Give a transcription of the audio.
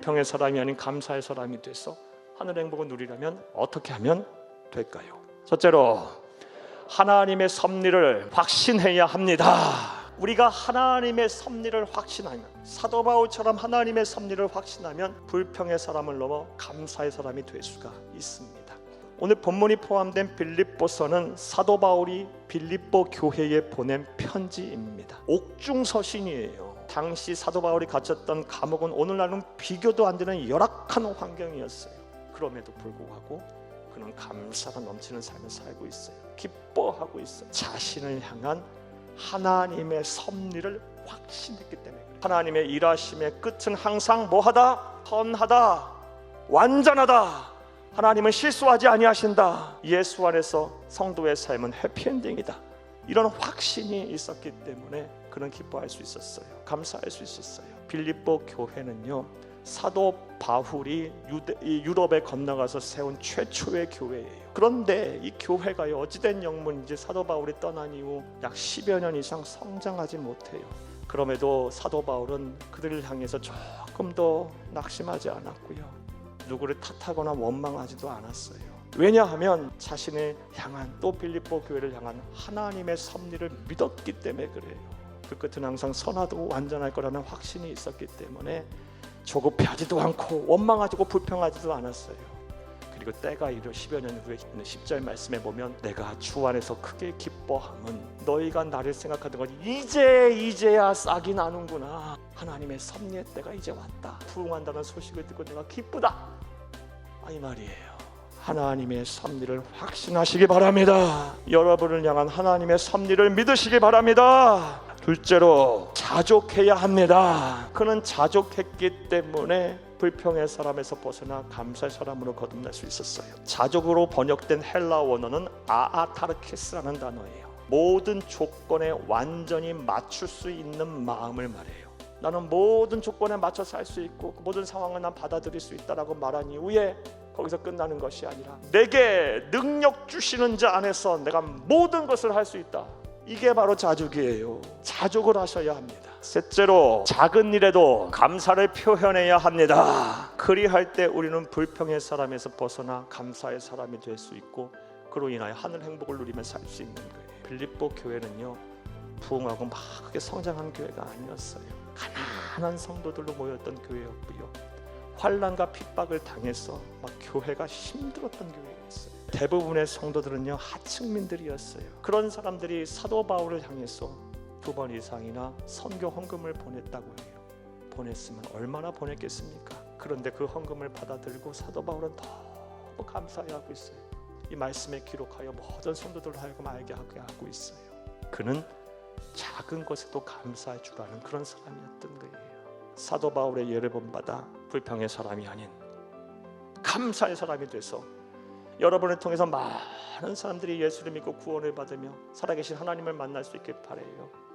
불평의 사람이 아닌 감사의 사람이 돼서 하늘 행복을 누리려면 어떻게 하면 될까요? 첫째로 하나님의 섭리를 확신해야 합니다. 우리가 하나님의 섭리를 확신하면 사도 바울처럼 하나님의 섭리를 확신하면 불평의 사람을 넘어 감사의 사람이 될 수가 있습니다. 오늘 본문이 포함된 빌립보서는 사도 바울이 빌립보 교회에 보낸 편지입니다. 옥중 서신이에요. 당시 사도 바울이 갇혔던 감옥은 오늘날은 비교도 안 되는 열악한 환경이었어요. 그럼에도 불구하고 그는 감사가 넘치는 삶을 살고 있어요. 기뻐하고 있어요. 자신을 향한 하나님의 섭리를 확신했기 때문에 그래요. 하나님의 일하심의 끝은 항상 뭐하다? 선하다. 완전하다. 하나님은 실수하지 아니하신다. 예수 안에서 성도의 삶은 해피엔딩이다. 이런 확신이 있었기 때문에 그는 기뻐할 수 있었어요. 감사할 수 있었어요. 빌립보 교회는요. 사도 바울이 유대, 이 유럽에 건너가서 세운 최초의 교회예요. 그런데 이 교회가요 어찌된 영문인지 사도 바울이 떠난 이후 약 10여 년 이상 성장하지 못해요. 그럼에도 사도 바울은 그들을 향해서 조금 더 낙심하지 않았고요. 누구를 탓하거나 원망하지도 않았어요. 왜냐하면 자신을 향한 또 빌립보 교회를 향한 하나님의 섭리를 믿었기 때문에 그래요. 그 끝은 항상 선하고 완전할 거라는 확신이 있었기 때문에 조급해하지도 않고 원망하지고 불평하지도 않았어요. 그리고 때가 이르 10여 년 후에 있는 10절 말씀에 보면 내가 주 안에서 크게 기뻐함은 너희가 나를 생각하던 건 이제 이제야 싹이 나는구나. 하나님의 섭리의 때가 이제 왔다. 부흥한다는 소식을 듣고 내가 기쁘다. 아, 이 말이에요. 하나님의 섭리를 확신하시기 바랍니다. 여러분을 향한 하나님의 섭리를 믿으시기 바랍니다 둘째로 자족해야 합니다 그는 자족했기 때문에 불평의 사람에서 벗어나 감사의 사람으로 거듭날 수 있었어요. 자족으로 번역된 헬라 원어는 아아타르케스라는 단어예요. 모든 조건에 완전히 맞출 수 있는 마음을 말해요. 나는 모든 조건에 맞춰 살 수 있고 그 모든 상황을 난 받아들일 수 있다라고 말한 이후에 거기서 끝나는 것이 아니라 내게 능력 주시는 자 안에서 내가 모든 것을 할 수 있다. 이게 바로 자족이에요. 자족을 하셔야 합니다. 셋째로 작은 일에도 감사를 표현해야 합니다. 그리할 때 우리는 불평의 사람에서 벗어나 감사의 사람이 될 수 있고 그로 인하여 하늘 행복을 누리며 살 수 있는 거예요. 빌립보 교회는요 부흥하고 막 크게 성장한 교회가 아니었어요. 가난한 성도들로 모였던 교회였고요. 환란과 핍박을 당해서 막 교회가 힘들었던 교회였어요. 대부분의 성도들은요 하층민들이었어요. 그런 사람들이 사도 바울을 향해서 두 번 이상이나 선교 헌금을 보냈다고 해요. 보냈으면 얼마나 보냈겠습니까? 그런데 그 헌금을 받아들고 사도 바울은 너무 감사해하고 있어요. 이 말씀에 기록하여 모든 성도들을 하여금 알게 하고 있어요. 그는 작은 것에도 감사할 줄 아는 그런 사람이었던 거예요. 사도 바울의 예를 본받아 불평의 사람이 아닌 감사의 사람이 돼서 여러분을 통해서 많은 사람들이 예수를 믿고 구원을 받으며 살아계신 하나님을 만날 수 있길 바래요.